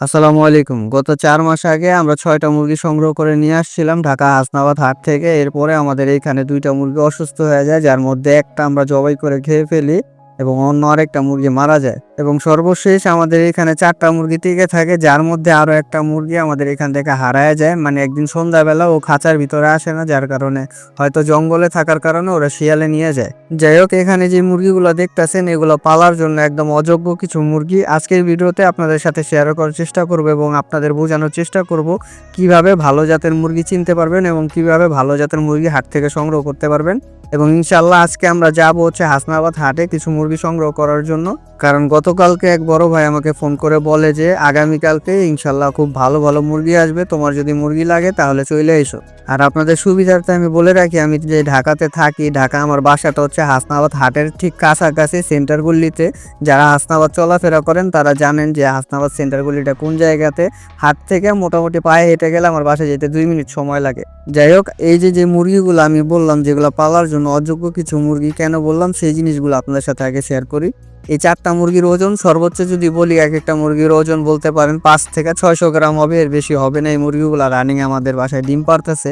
আসসালামু আলাইকুম। গত চার মাস আগে আমরা ছয়টা মুরগি সংগ্রহ করে নিয়ে আসছিলাম ঢাকা হাসনাবাদ হাট থেকে। এরপরে আমাদের এইখানে দুইটা মুরগি অসুস্থ হয়ে যায়, যার মধ্যে একটা আমরা জবাই করে খেয়ে ফেলি। এবং অন্য আরেকটা মুরগি মারা যায়। এবং সর্বশেষ আমাদের এখানে চারটা মুরগি টিকে থাকে, যার মধ্যে আরও একটা মুরগি আমাদের এখান থেকে হারায় যায়। মানে একদিন সন্ধ্যাবেলা ও খাঁচার ভিতরে আসে না, যার কারণে হয়তো জঙ্গলে থাকার কারণে ওরা শিয়ালে নিয়ে যায়। যাই হোক, এখানে যে মুরগিগুলো দেখতেছেন, এগুলো পালার জন্য একদম অযোগ্য কিছু মুরগি। আজকের ভিডিওতে আপনাদের সাথে শেয়ার করার চেষ্টা করব এবং আপনাদের বোঝানোর চেষ্টা করব কীভাবে ভালো জাতের মুরগি চিনতে পারবেন এবং কীভাবে ভালো জাতের মুরগি হাট থেকে সংগ্রহ করতে পারবেন। এবং ইনশাল্লাহ আজকে আমরা যাব হচ্ছে হাসনাবাদ হাটে কিছু মুরগি সংগ্রহ করার জন্য। কারণ গতকালকে এক বড় ভাই আমাকে ফোন করে বলে যে, আগামীকালকে ইনশাল্লাহ খুব ভালো ভালো মুরগি আসবে। তোমার যদি মুরগি লাগে তাহলে চলে এসো। আর আপনাদের সুবিধার্থে আমি বলে রাখি, আমি যে ঢাকাতে থাকি, ঢাকা আমার বাসাটা হচ্ছে হাসনাবাদ হাটের ঠিক কাছাকাছি সেন্টারগুলিতে যারা হাসনাবাদ চলাফেরা করেন তারা জানেন যে হাসনাবাদ সেন্টারগুলিটা কোন জায়গাতে। হাট থেকে মোটামুটি পায়ে হেঁটে গেলে আমার বাসায় যেতে দুই মিনিট সময় লাগে। যাই হোক, এই যে যে মুরগিগুলো আমি বললাম যেগুলো পালার জন্য অযোগ্য কিছু মুরগি কেন বললাম, সেই জিনিসগুলো আপনাদের সাথে আগে শেয়ার করি। এই চারটা মুরগির ওজন সর্বোচ্চ যদি বলি, এক একটা মুরগির ওজন বলতে পারেন পাঁচ থেকে ছয়শো গ্রাম হবে, এর বেশি হবে না। এই মুরগিগুলো রানিং আমাদের বাসায় ডিম পারতেছে।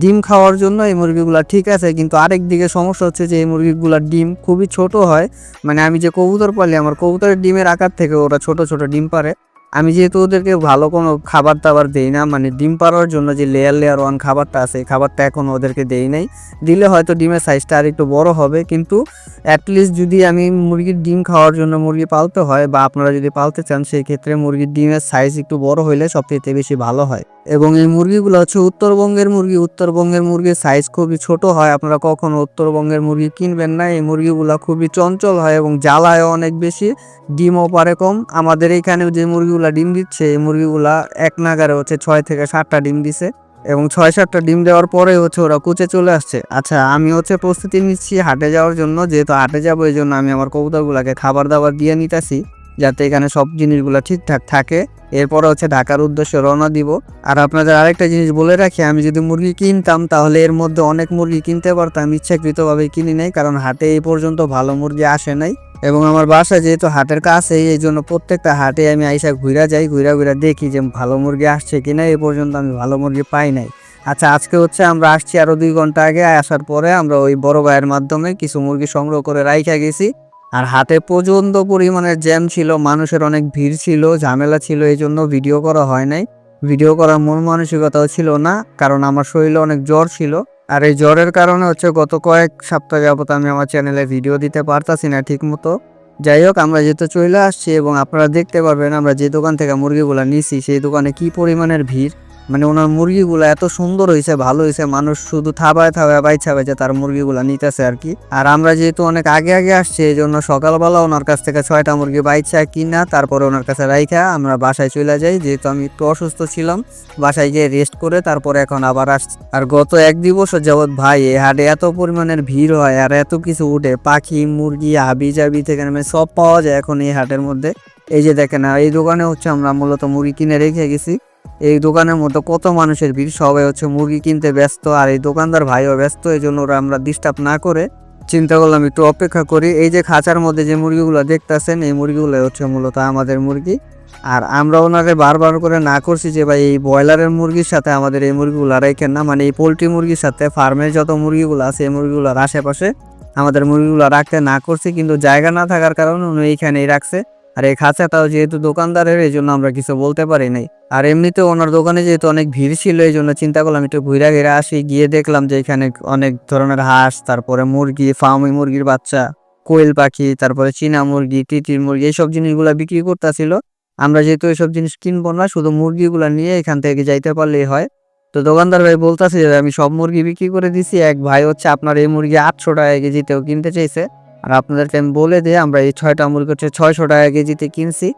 ডিম খাওয়ার জন্য এই মুরগিগুলো ঠিক আছে, কিন্তু আরেক দিকে সমস্যা হচ্ছে যে এই মুরগিগুলোর ডিম খুবই ছোট হয়। মানে আমি যে কবুতর পালি, আমার কবুতরের ডিমের আকার থেকে ওরা ছোট ছোট ডিম পারে। আমি যেহেতু ওদেরকে ভালো কোনো খাবার দাবার দেই না মানে ডিম পাড়ার জন্য যে লেয়ার লেয়ার ওয়ান খাবারটা আছে, এই খাবারটা এখন ওদেরকে দেই নাই। দিলে হয়তো ডিমের সাইজটা আর একটু বড় হবে, কিন্তু অ্যাটলিস্ট যদি আমি মুরগির ডিম খাওয়ার জন্য মুরগি পালতে হয় বা আপনারা যদি পালতে চান, সেই ক্ষেত্রে মুরগির ডিমের সাইজ একটু বড় হইলে সবচেয়ে বেশি ভালো হয়। এবং এই মুরগিগুলো হচ্ছে উত্তরবঙ্গের মুরগি। উত্তরবঙ্গের মুরগির সাইজ খুবই ছোট হয়, আপনারা কখনো উত্তরবঙ্গের মুরগি কিনবেন না। এই মুরগিগুলো খুবই চঞ্চল হয় এবং জ্বালায় অনেক বেশি, ডিমও পারে কম। আমাদের এইখানে যে মুরগিগুলা ডিম দিচ্ছে, এই মুরগিগুলা এক নাগারে হচ্ছে ছয় থেকে সাতটা ডিম দিছে এবং ছয় সাতটা ডিম দেওয়ার পরে হচ্ছে ওরা কুচে চলে আসছে। আচ্ছা আমি হচ্ছে প্রস্তুতি নিচ্ছি হাটে যাওয়ার জন্য। যেহেতু হাটে যাব, এই জন্য আমি আমার কবুতরগুলাকে খাবার দাবার দিয়ে নিতেছি। যাতে এখানে সব জিনিসগুলো ঠিকঠাক থাকে। এরপরে হচ্ছে ঢাকার উদ্দেশ্যে রওনা দিব। আর আপনাদের আরেকটা জিনিস বলে রাখি, আমি যদি মুরগি কিনতাম তাহলে এর মধ্যে অনেক মুরগি কিনতে পারতাম, ইচ্ছাকৃতভাবে কিনি নাই, কারণ হাটে এই পর্যন্ত ভালো মুরগি আসে নাই। এবং আমার বাসা যেহেতু হাটের কাছে এই জন্য প্রত্যেকটা হাটে আমি আইসা ঘুরা যাই ঘুরা ঘুরা দেখি যে ভালো মুরগি আসছে কিনা, এই পর্যন্ত আমি ভালো মুরগি পাই নাই। আচ্ছা আজকে হচ্ছে আমরা আসছি আরও দুই ঘণ্টা আগে, আসার পরে আমরা ওই বড় ভাইয়ের মাধ্যমে কিছু মুরগি সংগ্রহ করে রাইখা গেছি। আর হাতে প্রচণ্ড পরিমাণের জ্যাম ছিল, মানুষের অনেক ভিড় ছিল, ঝামেলা ছিল, এই জন্য ভিডিও করা হয় নাই। ভিডিও করার মন মানসিকতাও ছিল না, কারণ আমার শরীরে অনেক জ্বর ছিল। আর এই জ্বরের কারণে হচ্ছে গত কয়েক সপ্তাহ যাবত আমি আমার চ্যানেলে ভিডিও দিতে পারতাছি না ঠিক মতো যাই হোক, আমরা যেহেতু চলে আসছি এবং আপনারা দেখতে পারবেন, আমরা যে দোকান থেকে মুরগিগুলো নিছি, সেই দোকানে কি পরিমাণের ভিড়। মানে ওনার মুরগিগুলো এত সুন্দর হয়েছে ভালো হয়েছে মানুষ শুধু থাবায় থাবায় বাইছা বাইছে তার মুরগিগুলো নিতেছে আর কি। আর আমরা যেহেতু অনেক আগে আগে আসছি এই জন্য সকালবেলা ওনার কাছ থেকে ছয়টা মুরগি বাইছা কিনা, তারপরে ওনার কাছে রাইখা আমরা বাসায় চলে যাই। যেহেতু আমি একটু অসুস্থ ছিলাম, বাসায় গিয়ে রেস্ট করে তারপরে এখন আবার আসছি। আর গত এক দিবস যাবৎ ভাই, এই হাটে এত পরিমাণের ভিড় হয় আর এত কিছু উঠে, পাখি, মুরগি, হাবি জাবি থেকে নেমে সব পাওয়া যায় এখন এই হাটের মধ্যে। এই যে দেখেন এই দোকানে হচ্ছে আমরা মূলত মুরগি কিনে রেখে গেছি। এই দোকানের মধ্যে কত মানুষের ভিড়? সবাই হচ্ছে মুরগি কিনতে ব্যস্ত আর এই দোকানদার ভাইও ব্যস্ত, এই জন্য ওরা আমরা ডিস্টার্ব না করে চিন্তা করলাম একটু অপেক্ষা করি। এই যে খাঁচার মধ্যে যে মুরগিগুলো দেখতেছেন, এই মুরগিগুলো হচ্ছে মূলত আমাদের মুরগি। আর আমরা ওনাকে বারবার করে না করছি যে ভাই, এই ব্রয়লারের মুরগির সাথে আমাদের এই মুরগিগুলো রেখেন না। মানে এই পোলট্রি মুরগির সাথে ফার্মের যত মুরগিগুলো আছে, এই মুরগিগুলোর আশেপাশে আমাদের মুরগিগুলো রাখতে না করছি। কিন্তু জায়গা না থাকার কারণে উনি এইখানেই রাখছে। আর এই খাঁচাটাও যেহেতু দোকানদারের, এই জন্য আমরা কিছু বলতে পারি নাই। আর এমনিতে ওনার দোকানে যেহেতু অনেক ভিড় ছিল, এই জন্য চিন্তা করলাম একটু ঘুরা ঘেরা আসি। গিয়ে দেখলাম যে এখানে অনেক ধরনের হাঁস, তারপরে মুরগি, ফার্মি মুরগির বাচ্চা, কোয়েল পাখি, তারপরে চীনা মুরগি, তিতির মুরগি, এইসব জিনিসগুলো বিক্রি করতেছিল। আমরা যেহেতু এইসব জিনিস কিনবো না, শুধু মুরগিগুলো নিয়ে এখান থেকে যাইতে পারলেই হয়। তো দোকানদার ভাই বলতেছে যে, আমি সব মুরগি বিক্রি করে দিছি, এক ভাই হচ্ছে আপনার এই মুরগি আটশো টাকা কেজিতেও কিনতে চাইছে। আর আপনাদেরকে আমি বলে দিই, আমরা এই ছয়টা মুরগি হচ্ছে ছয়শো টাকা কেজিতে কিনছি।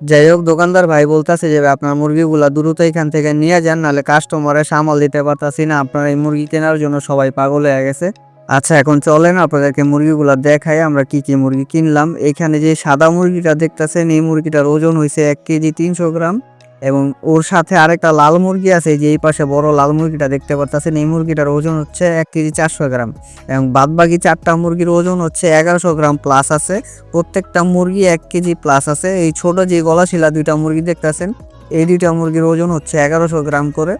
যাই হোক, দোকানদার ভাই বলতেছে যে আপনার মুরগিগুলা দ্রুত এখান থেকে নিয়ে যান, নাহলে কাস্টমারে সামাল দিতে পারতাছি না। আপনার এই মুরগি কেনার জন্য সবাই পাগল হয়ে গেছে। আচ্ছা এখন চলেন, আপনাদেরকে মুরগিগুলা দেখাই, আমরা কি কি মুরগি কিনলাম। এখানে যে সাদা মুরগিটা দেখতেছেন, এই মুরগিটার ওজন হয়েছে এক কেজি তিনশো গ্রাম। এবং ওর সাথে আরেকটা লাল মুরগি আছে যে এই পাশে বড় লাল মুরগিটা দেখতে পাচ্ছেন এই মুরগিটার ওজন হচ্ছে এক কেজি চারশো গ্রাম এবং বাদবাকি চারটা মুরগির ওজন হচ্ছে এগারোশো গ্রাম প্লাস আছে। প্রত্যেকটা মুরগি এক কেজি প্লাস আছে। এই ছোট যে গলা শিলা দুইটা মুরগি দেখতেছেন, এই দুইটা মুরগির ওজন হচ্ছে এগারোশো গ্রাম করে।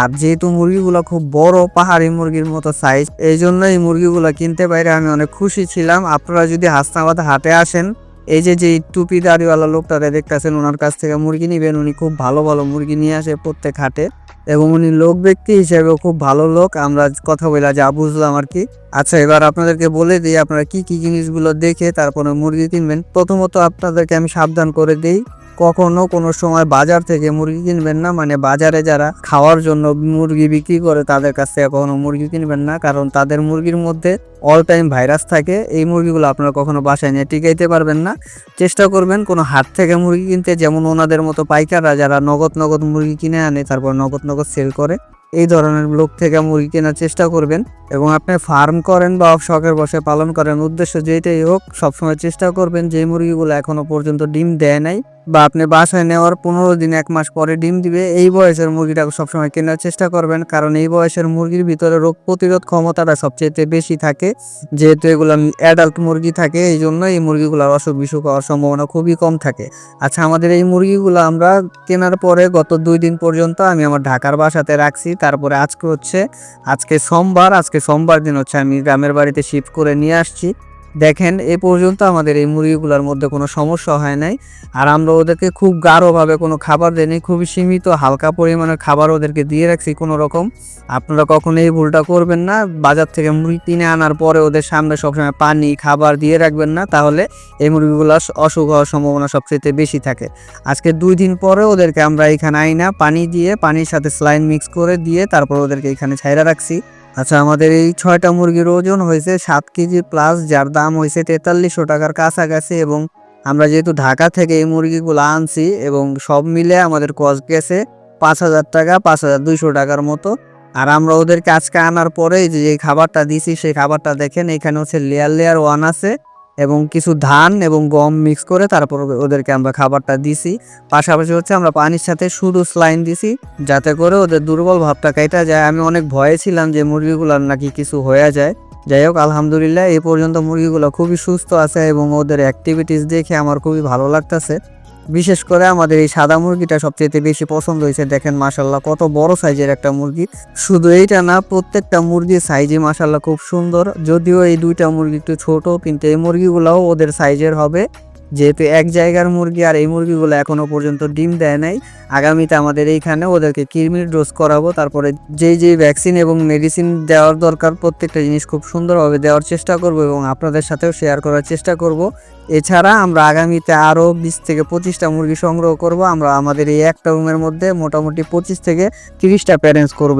আর যেহেতু মুরগিগুলো খুব বড়, পাহাড়ি মুরগির মতো সাইজ এই জন্য এই মুরগিগুলো কিনতে পাইরে আমি অনেক খুশি ছিলাম। আপনারা যদি হাসনাবাদ হাটে আসেন এই যে যে টুপি দাড়িওয়ালা লোকটারে দেখতেছেন, ওনার কাছ থেকে মুরগি নিবেন, উনি খুব ভালো ভালো মুরগি নিয়ে আসে প্রত্যেক হাটে। এবং উনি লোক ব্যক্তি হিসেবেও খুব ভালো লোক। আমরা কথা বলে যা বুঝলাম আর কি। আচ্ছা এবার আপনাদেরকে বলে দিই, আপনারা কি কি জিনিসগুলো দেখে তারপরে মুরগি কিনবেন। প্রথমত আপনাদেরকে আমি সাবধান করে দিই কখনো কোনো সময় বাজার থেকে মুরগি কিনবেন না মানে বাজারে যারা খাওয়ার জন্য মুরগি বিক্রি করে তাদের কাছ থেকে কখনো মুরগি কিনবেন না, কারণ তাদের মুরগির মধ্যে অল টাইম ভাইরাস থাকে। এই মুরগিগুলো আপনারা কখনো বাসায় নিয়ে টিকাইতে পারবেন না। চেষ্টা করবেন কোনো হাট থেকে মুরগি কিনতে, যেমন ওনাদের মতো পাইকাররা যারা নগদ নগদ মুরগি কিনে আনে, তারপর নগদ নগদ সেল করে। এই ধরনের লোক থেকে মুরগি কেনার চেষ্টা করবেন এবং আপনি ফার্ম করেন বা শখের বসে পালন করেন, উদ্দেশ্য যেটাই হোক, সবসময় চেষ্টা করবেন যে মুরগিগুলো এখনও পর্যন্ত ডিম দেয় নাই। বা আপনি বাসায় নেওয়ার পনেরো দিন, এক মাস পরে ডিম দিবে, এই বয়সের মুরগিটা সবসময় কেনার চেষ্টা করবেন। কারণ এই বয়সের মুরগির ভিতরে রোগ প্রতিরোধ ক্ষমতাটা সবচেয়ে বেশি থাকে। যেহেতু এগুলো অ্যাডাল্ট মুরগি থাকে, এই জন্য এই মুরগিগুলোর অসুখ বিসুখ হওয়ার সম্ভাবনা খুবই কম থাকে। আচ্ছা আমাদের এই মুরগিগুলো আমরা কেনার পরে গত দুই দিন পর্যন্ত আমি আমার ঢাকার বাসাতে রাখছি। তারপরে আজকে হচ্ছে, আজকে সোমবার আজকে সোমবার দিন হচ্ছে আমি গ্রামের বাড়িতে শিফট করে নিয়ে আসছি। দেখেন, এ পর্যন্ত আমাদের এই মুরগিগুলোর মধ্যে কোনো সমস্যা হয় নাই। আর আমরা ওদেরকে খুব গাঢ়ভাবে কোনো খাবার দেয়নি খুবই সীমিত, হালকা পরিমাণের খাবার ওদেরকে দিয়ে রাখছি কোনো রকম আপনারা কখনো এই ভুলটা করবেন না। বাজার থেকে মুরগি কিনে আনার পরে ওদের সামনে সবসময় পানি, খাবার দিয়ে রাখবেন না, তাহলে এই মুরগিগুলো অসুখ হওয়ার সম্ভাবনা সবচেয়ে বেশি থাকে। আজকে দুই দিন পরে ওদেরকে আমরা এখানে আই না পানি দিয়ে, পানির সাথে স্লাইন মিক্স করে দিয়ে তারপর ওদেরকে এখানে ছাইরা রাখছি। আচ্ছা আমাদের এই ছয়টা মুরগির ওজন হয়েছে সাত কেজি প্লাস যার দাম হয়েছে তেতাল্লিশশো টাকার কাছাকাছি এবং আমরা যেহেতু ঢাকা থেকে এই মুরগিগুলো আনছি এবং সব মিলে আমাদের কস্ট গেছে পাঁচ হাজার টাকা, পাঁচ হাজার দুইশো টাকার মতো। আর আমরা ওদেরকে আজকে আনার পরে যে খাবারটা দিছি, সেই খাবারটা দেখেন, এখানে হচ্ছে লেয়ার লেয়ার ওয়ান আছে। এবং কিছু ধান এবং গম মিক্স করে তারপর ওদেরকে আমরা খাবারটা দিছি। পাশাপাশি হচ্ছে আমরা পানির সাথে শুধু স্লাইন দিছি, যাতে করে ওদের দুর্বল ভাবটা কেটে যায়। আমি অনেক ভয়ে ছিলাম যে মুরগিগুলোর নাকি কিছু হয়ে যায়। যাই হোক, আলহামদুলিল্লাহ এই পর্যন্ত মুরগিগুলো খুবই সুস্থ আছে এবং ওদের অ্যাক্টিভিটিস দেখে আমার খুবই ভালো লাগতেছে। বিশেষ করে আমাদের এই সাদা মুরগিটা সবচেয়ে বেশি পছন্দ হয়েছে। দেখেন মাসাল্লাহ কত বড় সাইজের একটা মুরগি। শুধু এইটা না, প্রত্যেকটা মুরগির সাইজে মাসাল্লাহ খুব সুন্দর। যদিও এই দুইটা মুরগি একটু ছোট, কিন্তু এই মুরগিগুলোও ওদের সাইজের হবে। যেহেতু এক জায়গার মুরগি আর এই মুরগিগুলো এখনও পর্যন্ত ডিম দেয় নাই, আগামীতে আমাদের এইখানে ওদেরকে কিরমির ডোজ করাবো। তারপরে যেই যেই ভ্যাকসিন এবং মেডিসিন দেওয়ার দরকার, প্রত্যেকটা জিনিস খুব সুন্দরভাবে দেওয়ার চেষ্টা করব এবং আপনাদের সাথেও শেয়ার করার চেষ্টা করব। এছাড়া আমরা আগামীতে আরও বিশ থেকে পঁচিশটা মুরগি সংগ্রহ করব। আমরা আমাদের এই একটা রুমের মধ্যে মোটামুটি পঁচিশ থেকে তিরিশটা প্যারেন্টস করব